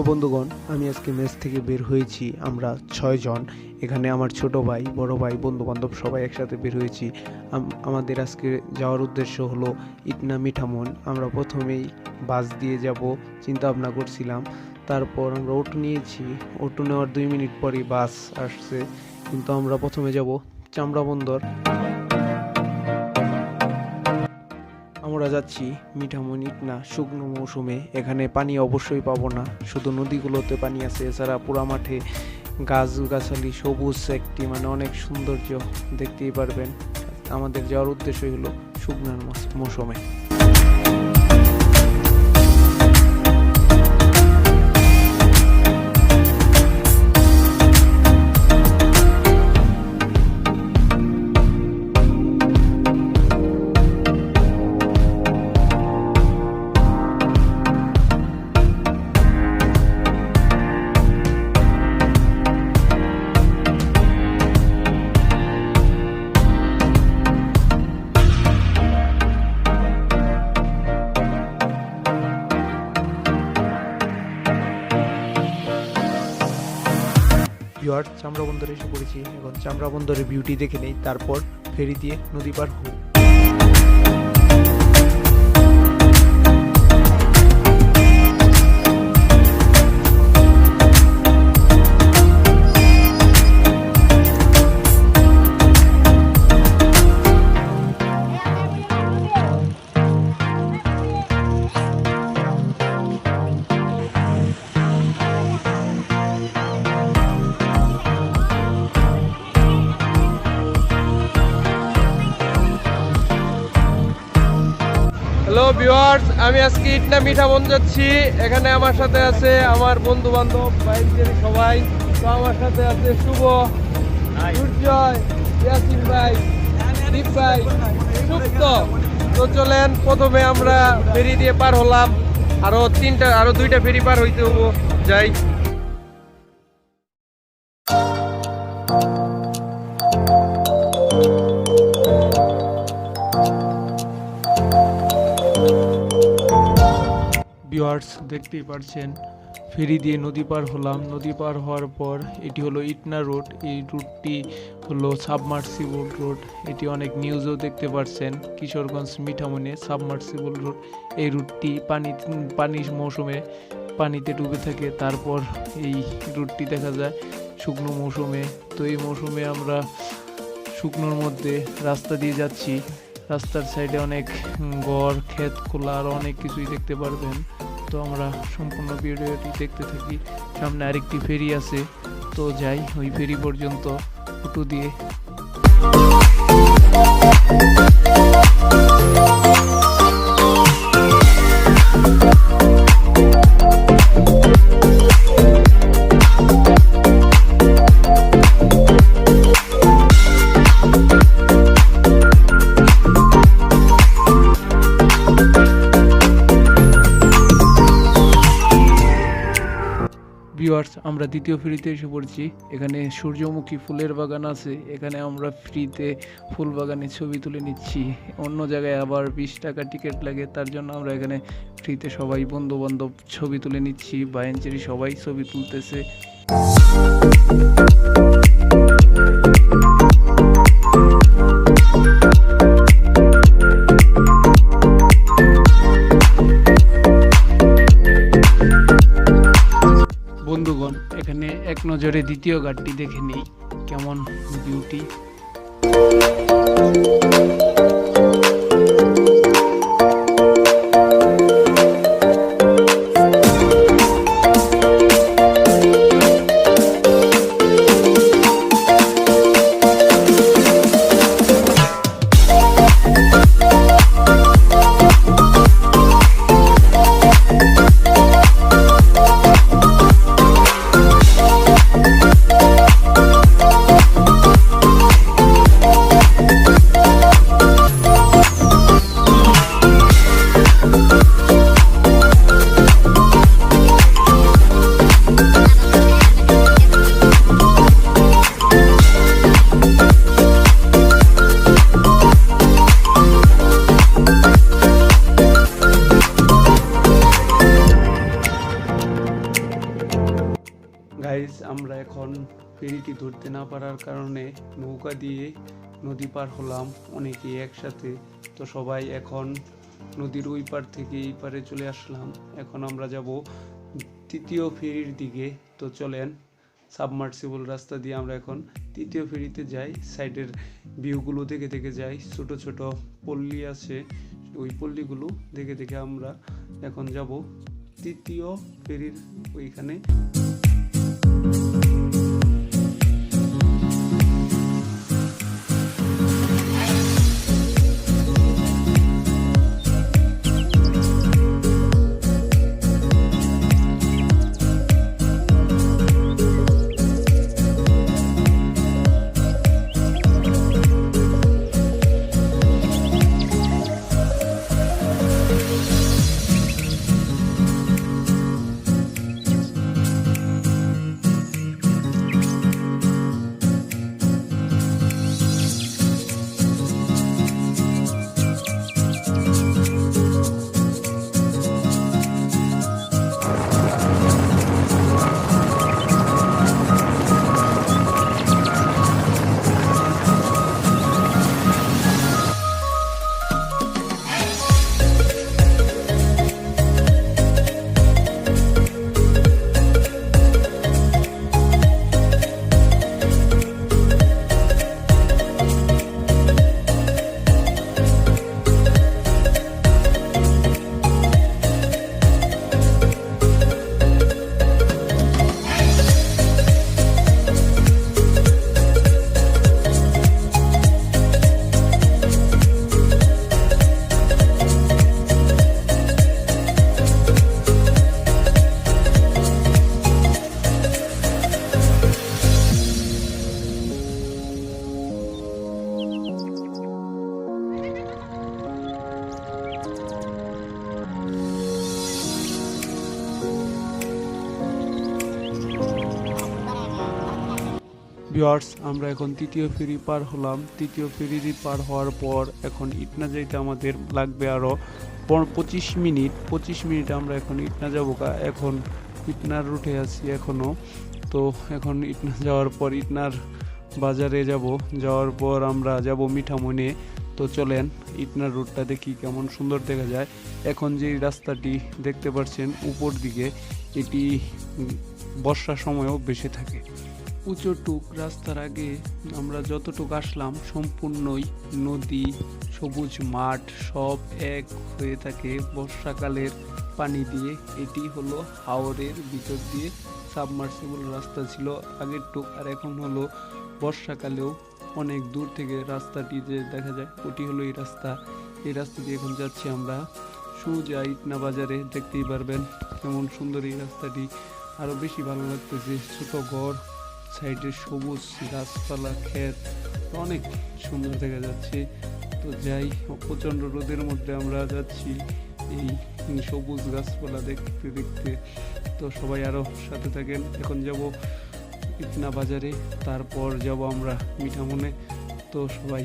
প্রিয় বন্ধুগণ, আমি আজকে মেস থেকে বের হয়েছি। আমরা ছয়জন এখানে আমার ছোট ভাই, বড় ভাই বন্ধু বান্ধব সবাই একসাথে বের হয়েছি। আমাদের আজকে যাওয়ার উদ্দেশ্য হলো ইটনা মিঠামন। আমরা প্রথমেই বাস দিয়ে যাব চিন্তা ভাবনা করছিলাম। তারপর আমরা অটো নিয়েছি। অটো নেওয়ার দুই মিনিট পরই বাস আসছে। কিন্তু আমরা প্রথমে যাব চামড়া বন্দর। আমরা যাচ্ছি মিঠামন না, শুকনো মৌসুমে। এখানে পানি অবশ্যই পাবো না। শুধু নদীগুলোতে পানি আছে। এছাড়া পুরা মাঠে গাছ গাছালি সবুজ একটি মানে অনেক সৌন্দর্য, দেখতেই পারবেন। আমাদের যাওয়ার উদ্দেশ্যই হলো শুকনার মৌস- মৌসুমে। চামড়া বন্দরে এসে পড়েছি। এখন চামড়া বন্দরের বিউটি দেখে নেই, তারপর ফেরি দিয়ে নদী পার হব। হ্যালো ভিউয়ার্স আমি আজকে ইটনা মিঠা বন যাচ্ছি। এখানে আমার সাথে আছে আমার বন্ধু বান্ধব বাইরের সবাই। তো আমার সাথে আছে শুভ সূর্যয় ইয়াসিন ভাই দীপ ভাই সুপ্ত। তো চলেন প্রথমে আমরা ফেরি দিয়ে পার হলাম। আরও তিনটা আরও দুইটা ফেরি পার হইতে হব। যাই। ভিউয়ার্স দেখতেই পারছেন। ফেরি দিয়ে নদী পার হলাম। নদী পার হওয়ার পর এটি হলো ইটনা রোড। এই রুটটি হলো সাবমার্সিবল রোড। এটি অনেক নিউজও দেখতে পারছেন। কিশোরগঞ্জ মিঠামনে সাবমার্সিবল রোড। এই রুটটি পানি পানির মৌসুমে পানিতে ডুবে থাকে। তারপর এই রুটটি দেখা যায় শুকনো মৌসুমে। তো এই মৌসুমে আমরা শুকনোর মধ্যে রাস্তা দিয়ে যাচ্ছি। রাস্তার সাইডে অনেক ঘর ক্ষেত, খোলা আরও অনেক কিছুই দেখতে পারবেন। তো আমরা সম্পূর্ণ ভিডিওটি দেখতে থাকি। সামনে আরেকটি ফেরি আছে। তো যাই, ওই ফেরি পর্যন্ত ফুটো দিয়ে। আমরা দ্বিতীয় ফ্রিতে এসে পড়ছি। এখানে সূর্যমুখী ফুলের বাগান আছে। এখানে আমরা ফ্রিতে ফুল বাগানে ছবি তুলে নিচ্ছি। অন্য জায়গায় আবার বিশ টাকা টিকিট লাগে, তার জন্য আমরা এখানে ফ্রিতে সবাই বন্ধু বান্ধব ছবি তুলে নিচ্ছি। বায়েঞ্চেরি সবাই ছবি তুলতেছে। বন্ধুগণ এখানে এক নজরে দ্বিতীয় গাড়টি দেখে নেই। কেমন বিউটি ফেরিটি ধরতে না পারার কারণে নৌকা দিয়ে নদী পার হলাম অনেকেই একসাথে। তো সবাই এখন নদীর ওই পার থেকে এই পারে চলে আসলাম। এখন আমরা যাব তৃতীয় ফেরির দিকে। তো চলেন, সাবমার্সিবল রাস্তা দিয়ে আমরা এখন তৃতীয় ফেরিতে যাই। সাইডের ভিউগুলো দেখে দেখে যাই। ছোট ছোট পল্লী আছে। ওই পল্লীগুলো দেখে দেখে আমরা এখন যাব তৃতীয় ফেরির ওইখানে। ভিউয়ার্স আমরা এখন তৃতীয় ফেরি পার হলাম। তৃতীয় ফেরি পার হওয়ার পর এখন ইটনা যাইতে আমাদের লাগবে আরও পঁচিশ মিনিট। পঁচিশ মিনিট আমরা এখন ইটনা যাব গা। এখন ইটনার রুটে আছি এখনও তো এখন ইটনা যাওয়ার পর ইটনার বাজারে যাব। যাওয়ার পর আমরা যাব মিঠামনে। তো চলেন, ইটনার রুটটা দেখি কেমন সুন্দর দেখা যায়। এখন যে রাস্তাটি দেখতে পাচ্ছেন উপর দিকে এটি বর্ষার সময়ও বেশি থাকে। উঁচুটুক রাস্তার আগে আমরা যতটুকু আসলাম, সম্পূর্ণই নদী, সবুজ মাঠ, সব এক হয়ে থাকে বর্ষাকালের পানি দিয়ে। এটি হলো হাওরের ভিতর দিয়ে সাবমার্সিবল রাস্তা ছিল আগের টুক, আর এখন হলো বর্ষাকালেও অনেক দূর থেকে রাস্তাটি যে দেখা যায়, ওটি হলো এই রাস্তা। এই রাস্তা দিয়ে এখন যাচ্ছি আমরা সুজা ইটনা বাজারে, দেখতেই পারবেন কেমন সুন্দর এই রাস্তাটি। আরও বেশি ভালো লাগতেছে, ছোট ঘর সাইডে সবুজ গাছপালা, ক্ষেত, অনেক সুন্দর দেখা যাচ্ছে। তো যাই প্রচণ্ড রোদের মধ্যে আমরা যাচ্ছি এই সবুজ গাছপালা দেখতে দেখতে। তো সবাই আরও সাথে থাকেন। এখন যাব ইটনা বাজারে, তারপর যাব আমরা মিঠামনে। তো সবাই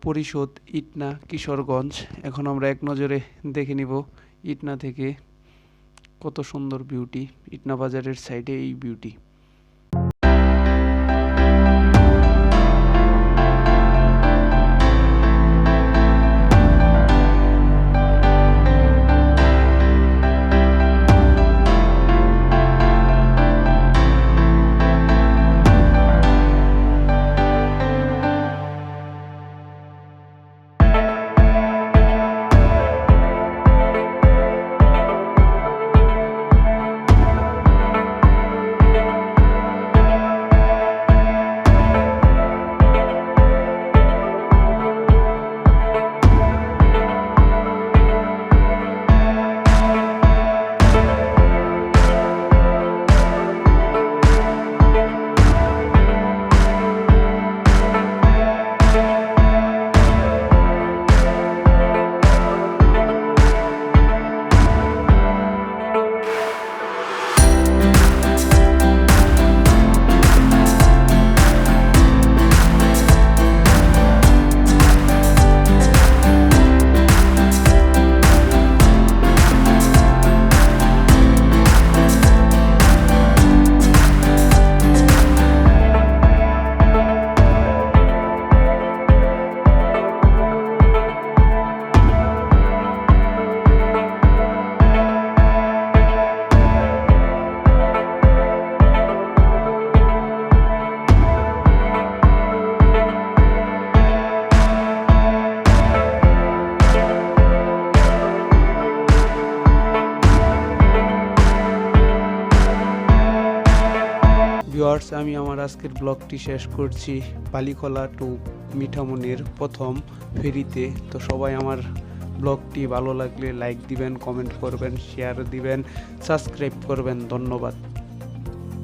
পরিষদ ইটনা কিশোরগঞ্জ। এখন আমরা এক নজরে দেখে নিব ইটনা থেকে কত সুন্দর বিউটি ইটনা বাজারের সাইডে এই বিউটি ভিউয়ার্স, আমি আমার আজকের ব্লগটি শেষ করছি। বালিকলা টু মিঠামনির প্রথম ফেরিতে। তো সবাই আমার ব্লগটি ভালো লাগলে লাইক দিবেন কমেন্ট করবেন শেয়ার দিবেন সাবস্ক্রাইব করবেন। ধন্যবাদ।